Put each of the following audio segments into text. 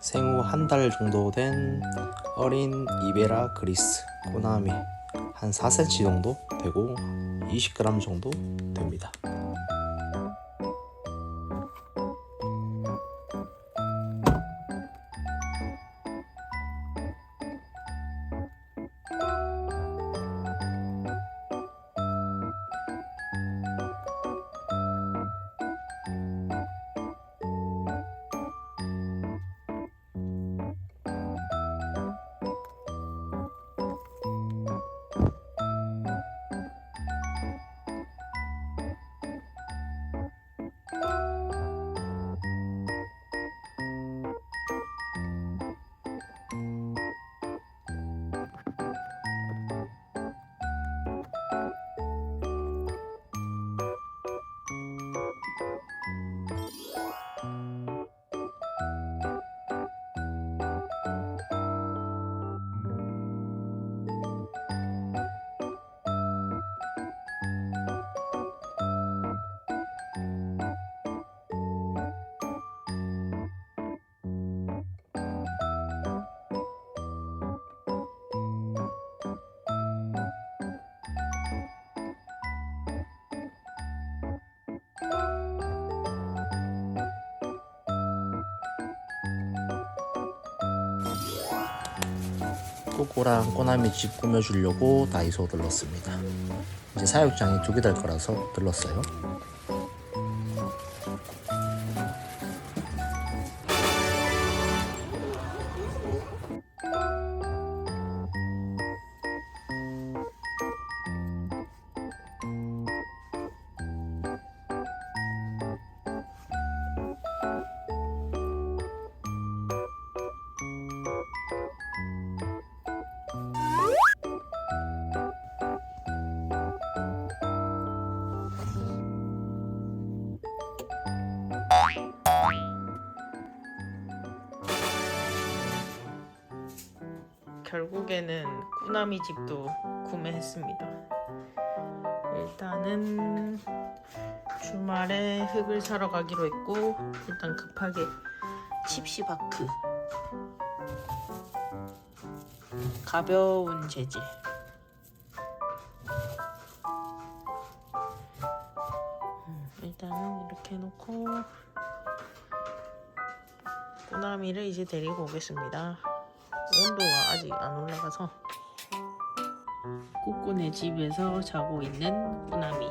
생후 한 달 정도 된 어린 이베라 그리스 꼬나미 한 4cm 정도 되고 20g 정도 됩니다. 꼬꼬랑 꼬나미 집 꾸며주려고 다이소 들렀습니다. 이제 사육장이 두 개 될 거라서 들렀어요. 결국에는 꾸나미 집도 구매했습니다. 일단은 주말에 흙을 사러 가기로 했고 일단 급하게 칩시바크 가벼운 재질 음, 일단은 이렇게 해놓고 꾸나미를 이제 데리고 오겠습니다. 온도가 아직 안 올라가서. 꾸꾸네 집에서 자고 있는 꾸나미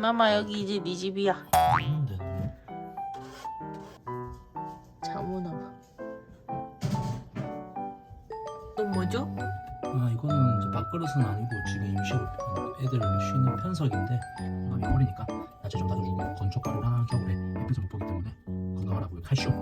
꾸나마 여기 이제 네 집이야. 자무나마 또 뭐죠? 아 이거는 이제 밥그릇은 아니고 지금 임시로 애들 쉬는 편석인데 건강이 어리니까 낮에 좀 놔둬주고 건초가루랑 겨울에 햇빛을 못 보기 때문에 건강하라고 칼슘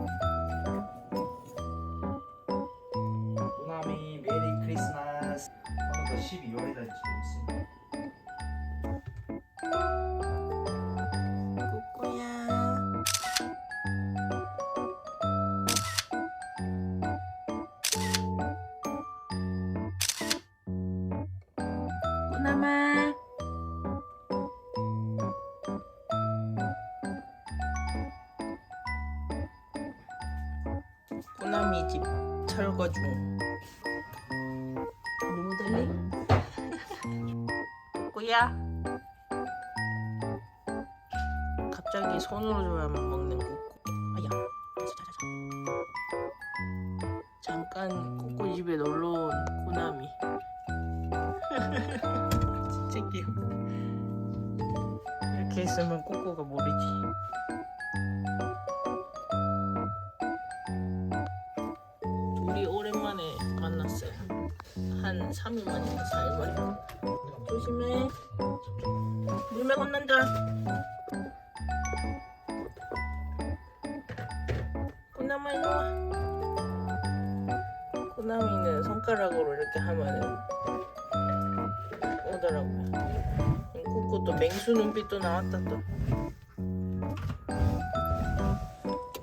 꾸나마. 꾸나미 집 철거 중. 너무 달래? 꾸꾸야. 갑자기 손으로 줘야만 먹는 꾸꾸 아야 자자자자 잠깐 꾸꾸 집에 놀러 온 꾸나미 새끼 이렇게 있으면 꼬꼬가 모르지. 우리 오랜만에 만났어요. 한 3일 만인가 4일 만에 조심해. 물매 건난다 꼬나마 일로와. 꼬나미는 손가락으로 이렇게 하면은 맹수 눈빛도 나왔다 또.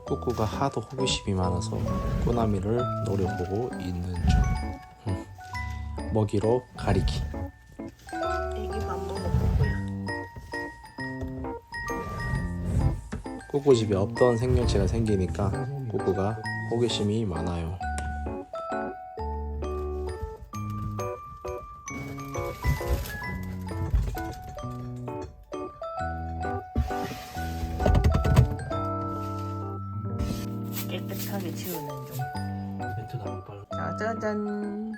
꾸꾸가 하도 호기심이 많아서 꼬나미를 노려보고 있는 중 음. 먹이로 가리기 애기 밥 먹어보고요. 꾸꾸 집에 없던 생명체가 생기니까 꾸꾸가 호기심이 많아요 짜자잔.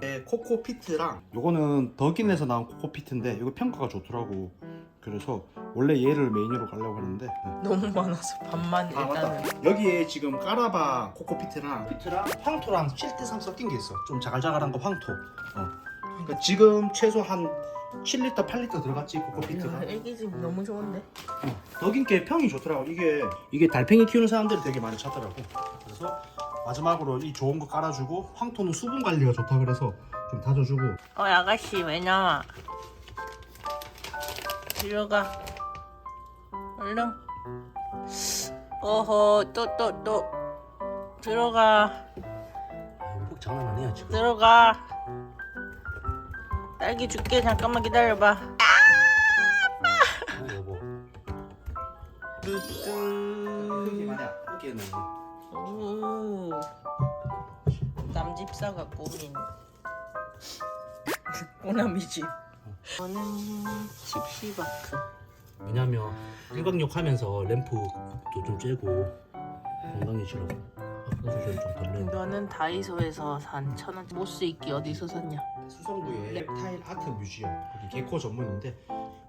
네, 코코피트랑 요거는 더긴에서 나온 코코피트인데 이거 평가가 좋더라고. 그래서 원래 얘를 메인으로 가려고 하는데 네. 너무 많아서 반만 아 맞다. 일단은. 여기에 지금 까라바 코코피트랑 피트랑 황토랑 7대3 섞인 게 있어. 좀 자갈자갈한 거 황토. 어. 그러니까 지금 최소 한 7리터 8리터 들어갔지 코코피트가. 야, 애기 집 너무 좋은데. 더긴 게 평이 좋더라고. 이게 이게 달팽이 키우는 사람들이 되게 많이 찾더라고. 그래서 마지막으로 이 좋은 거 깔아주고 황토는 수분 관리가 좋다 그래서 좀 다져주고 어 아가씨 왜 나와? 들어가. 얼른. 어허 또 또 또. 들어가. 아, 울폭 장난 아니야 지금 들어가. 딸기 줄게 잠깐만 기다려봐. 어, 여보 뚜뚜. 말이야 크게는 오. 남집사가 꾸민 꼬나미 집. 저는 집시바크. 왜냐면 일광욕 하면서 램프도 좀 쬐고 건강해지려고 앞가수술 좀덜 내고 이거는 다이소에서 산 천원 모스 입기 어디서 샀냐? 수성구의 reptile 아트 뮤지엄 여기 개코 전문인데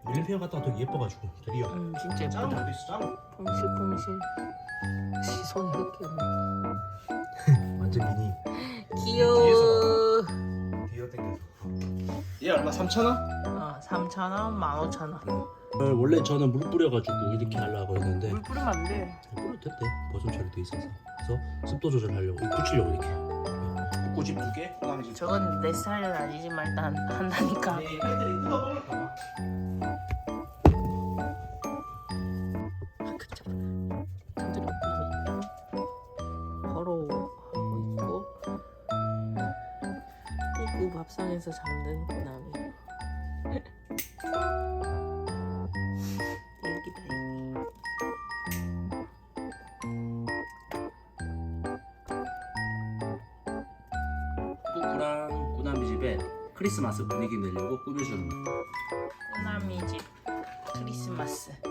밀림페어 갔다가 되게 예뻐가지고 드디어 음 진짜 예쁘다. 것도 있어 작은 거. 퐁실퐁실. 시선이 흑게 완전 미니. 귀여워. 뒤어 당겨서. 얘 얼마? 3,000원? 어, 3,000원, 15,000원. 원래 저는 물 뿌려가지고 이렇게 하려고 했는데. 물 뿌리면 안 돼. 뿌려도 됐대. 보존 처리돼 있어서. 그래서 습도 조절하려고. 붙이려고 이렇게. 꼬집 두 개? 호남이 집 저건 내 스타일은 아니지만 일단 한다니까. 네, 애들이 뜯어먹을까 봐 밥상에서 잠든 고남이 애기다 애기. 꾸꾸랑 꾸나미 집에 크리스마스 분위기 내려고 꾸며주는 거 꼬나미 집 크리스마스.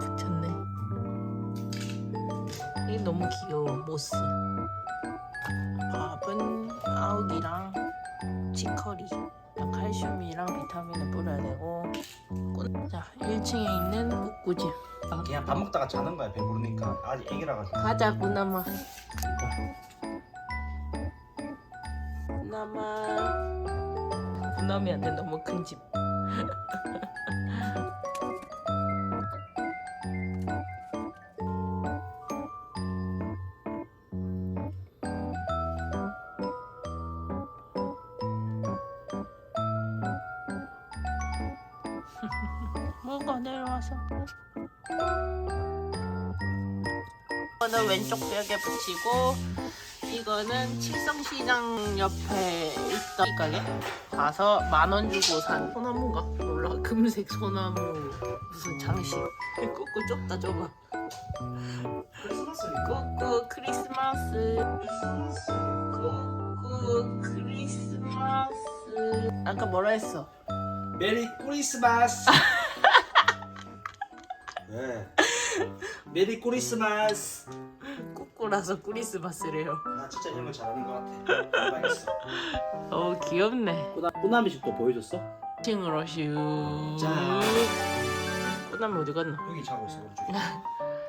붙였네. 이게 너무 귀여워 모스 밥은 아욱이랑 치커리 칼슘이랑 비타민을 뿌려야 되고 꽃- 자 1층에 있는 꾸꾸집 그냥 밥 먹다가 자는 거야 배부르니까. 아직 애기라 가지고. 가자 꾸나마. 꾸나마. 꾸나미한테 너무 큰 집. 내려와서 이거는 왼쪽 벽에 붙이고 이거는 칠성시장 옆에 있던 이 가게 가서 만 원 주고 산 소나무가? 몰라. 금색 소나무 무슨 장식. 꾹꾹 좁다 좁아. 꾹꾹 크리스마스. 꾹꾹 크리스마스. 아까 뭐라 했어? 메리 크리스마스 네. 메리 크리스마스. 꾹꾹라서 크리스마스래요. 나 진짜 이런 거 잘하는 거 같아. 알겠어. 어 귀엽네. 꾸나, 꾸나미 집도 보여줬어? 층으로 슈. 자. 꼬나미 어디 갔나? 여기 자고 있어 오른쪽에.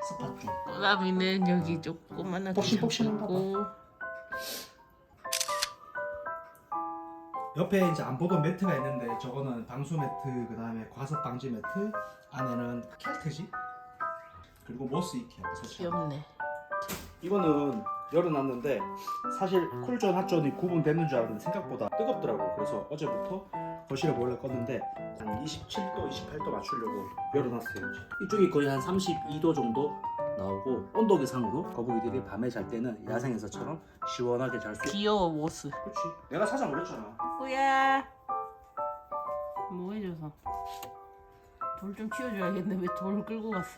스팟 중 꼬나미는 여기 조그만하게 복실복실한 있고 옆에 이제 안 보던 매트가 있는데 저거는 방수 매트 그 다음에 과습 방지 매트 안에는 켈트지 그리고 모스 이티 앞에 설치 귀엽네. 이거는 열어놨는데 사실 쿨존 핫존이 구분되는 줄 알았는데 생각보다 뜨겁더라고. 그래서 어제부터 거실에 몰래 껐는데 한 27도 28도 맞추려고 열어놨어요 이쪽이 거의 한 32도 정도 나오고 온도 계 상으로 거북이들이 밤에 잘 때는 야생에서처럼 시원하게 잘수 있어 귀여워 모스. 그렇지 내가 사자 그랬잖아 뭐야? 뭐 해줘서? 돌 좀 치워줘야겠네. 왜 돌을 끌고 갔어?